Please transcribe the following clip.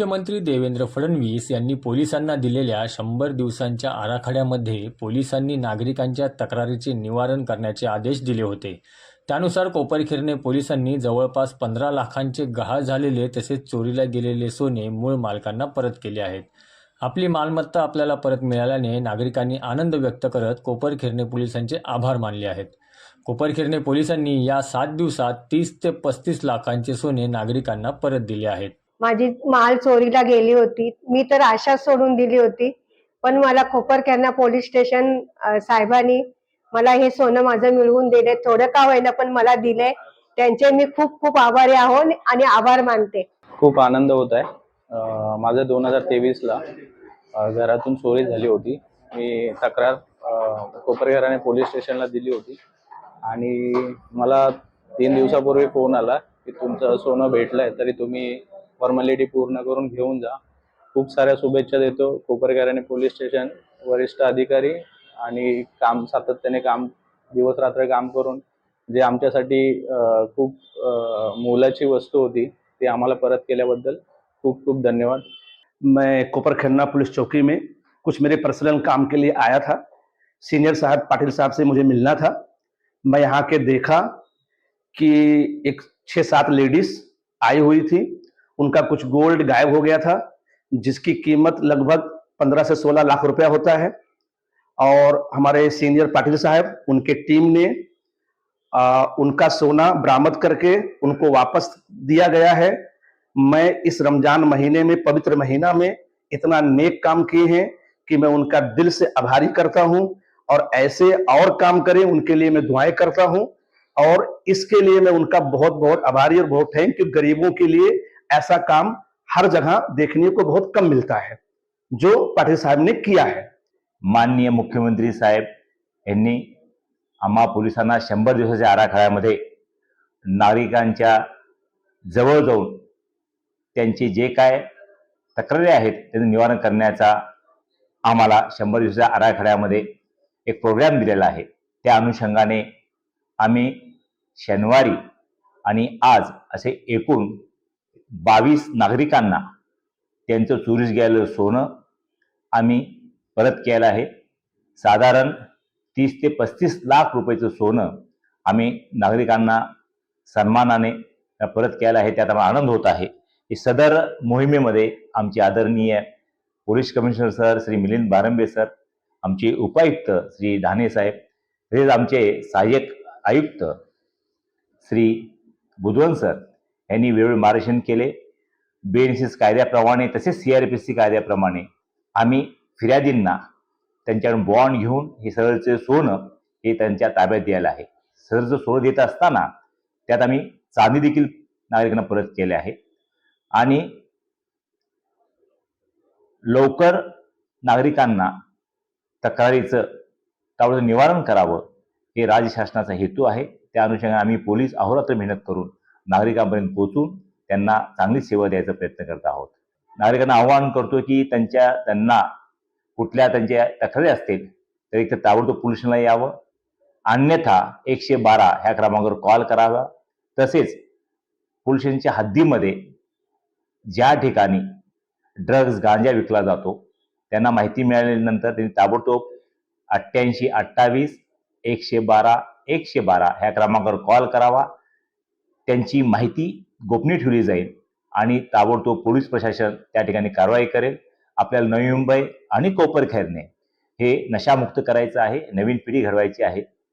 मुख्यमंत्री देवेंद्र फडणवीस यांनी पोलिसांना दिलेल्या शंभर दिवसांच्या आराखड्यामध्ये पोलिसांनी नागरिकांच्या तक्रारीचे निवारण करण्याचे आदेश दिले होते. त्यानुसार कोपरखिरणे पोलिसांनी जवळपास पंधरा लाखांचे गहाळ झालेले तसेच चोरीला गेलेले सोने मूळ मालकांना परत केले आहेत. आपली मालमत्ता आपल्याला परत मिळाल्याने नागरिकांनी आनंद व्यक्त करत कोपरखिरणे पोलिसांचे आभार मानले आहेत. कोपरखिरणे पोलिसांनी या सात दिवसात तीस ते पस्तीस लाखांचे सोने नागरिकांना परत दिले आहेत. माझी माल चोरीला गेली होती. मी तर आशा सोडून दिली होती. पण मला खोपरकॅना पोलीस स्टेशन साहेबांनी मला हे सोनं माझं मिळवून दिले. थोडं का होईना पण मला दिले. त्यांचे मी खूप खूप आभारी आहोत आणि आभार मानते. खूप आनंद होत आहे. माझं दोन हजार तेवीसला घरातून चोरी झाली होती. मी तक्रार अं, कोपरघराने पोलीस स्टेशनला दिली होती. आणि मला तीन दिवसापूर्वी फोन आला की तुमचं सोनं भेटलंय तरी तुम्ही फॉर्मॅलिटी पूर्ण करून घेऊन जा. खूप साऱ्या शुभेच्छा देतो. कोपरकराने पोलीस स्टेशन वरिष्ठ अधिकारी आणि काम सातत्याने काम दिवस रात्र काम करून जे आमच्यासाठी खूप मोलाची वस्तू होती ती आम्हाला परत केल्याबद्दल खूप खूप धन्यवाद. मैं कोपर खन्ना पुलिस चौकी में कुछ मेरे पर्सनल काम के लिए आया था। सीनियर साहब पाटिल साहब से मुझे मिलना था। मैं यहाँ के देखा कि एक छः सात लेडीज आई हुई थी। उनका कुछ गोल्ड गायब हो गया था जिसकी कीमत लगभग पंद्रह से सोलह लाख रुपया होता है। और हमारे सीनियर पाटिल साहब उनके टीम ने आ, उनका सोना बरामद करके उनको वापस दिया गया है। मैं इस रमज़ान महीने में पवित्र महीना में इतना नेक काम किए हैं कि मैं उनका दिल से आभारी करता हूँ और ऐसे और काम करें उनके लिए मैं दुआएँ करता हूँ। और इसके लिए मैं उनका बहुत बहुत आभारी और बहुत थैंक यू गरीबों के लिए ऐसा काम हर जगह देखने को बहुत कम मिलता है जो पाटिल साहब ने किया है। माननीय मुख्यमंत्री साहेब यांनी आम्हा पोलिसांना शंभर दिवसाच्या आराखड्यामध्ये नागरिकांच्या जवळ जाऊन त्यांचे जे काय तक्रारी आहेत त्यांचं निवारण करण्याचा आम्हाला शंभर दिवसाच्या आराखड्यामध्ये एक प्रोग्राम दिलेला आहे. त्या अनुषंगाने आम्ही शनिवारी आणि आज असे एकूण बावीस नागरिकांना त्यांचं चोरीस गेलेलं सोनं आम्ही परत केलं आहे. साधारण तीस ते पस्तीस लाख रुपयाचं सोनं आम्ही नागरिकांना सन्मानाने परत केलं आहे. त्यात आम्हाला आनंद होत आहे. सदर मोहिमेमध्ये आमचे आदरणीय police commissioner sir Shri Milind Barambe sir आमचे उपायुक्त श्री धाने साहेब तसेच आमचे सहाय्यक आयुक्त श्री बुधवन सर यांनी वेळोवेळी मार्गदर्शन केले. बेएनसीस कायद्याप्रमाणे तसेच सी आर पी सी कायद्याप्रमाणे आम्ही फिर्यादींना त्यांच्याकडून बॉन्ड घेऊन हे सरळचे सोनं हे त्यांच्या ताब्यात द्यायला आहे. सरळचं सोनं देत असताना त्यात आम्ही चांदी देखील नागरिकांना परत केले आहे. आणि लवकर नागरिकांना तक्रारीचं ताबडतोब निवारण करावं हे राज्य शासनाचा हेतू आहे. त्या अनुषंगाने आम्ही पोलीस अहोरात्र मेहनत करून नागरिकांपर्यंत पोहोचून त्यांना चांगली सेवा द्यायचा प्रयत्न करत आहोत. नागरिकांना आवाहन करतो की त्यांच्या त्यांना कुठल्या त्यांच्या तक्रारी असतील तर एक तर ताबडतोब पोलिसांना यावं. अन्यथा एकशे बारा ह्या क्रमांकावर कॉल करावा. तसेच पोलिसांच्या हद्दीमध्ये ज्या ठिकाणी ड्रग्ज गांजा विकला जातो त्यांना माहिती मिळाल्यानंतर त्यांनी ताबडतोब अठ्ठ्याऐंशी अठ्ठावीस एकशे बारा एकशे बारा ह्या क्रमांकावर कॉल करावा. त्यांची माहिती गोपनीय ठेवली जाईल आणि ताबडतोब पोलीस प्रशासन त्या ठिकाणी कारवाई करेल. आपल्याला नवी मुंबई आणि कोपरखैरने हे नशामुक्त करायचं आहे नवीन पिढी घडवायची आहे.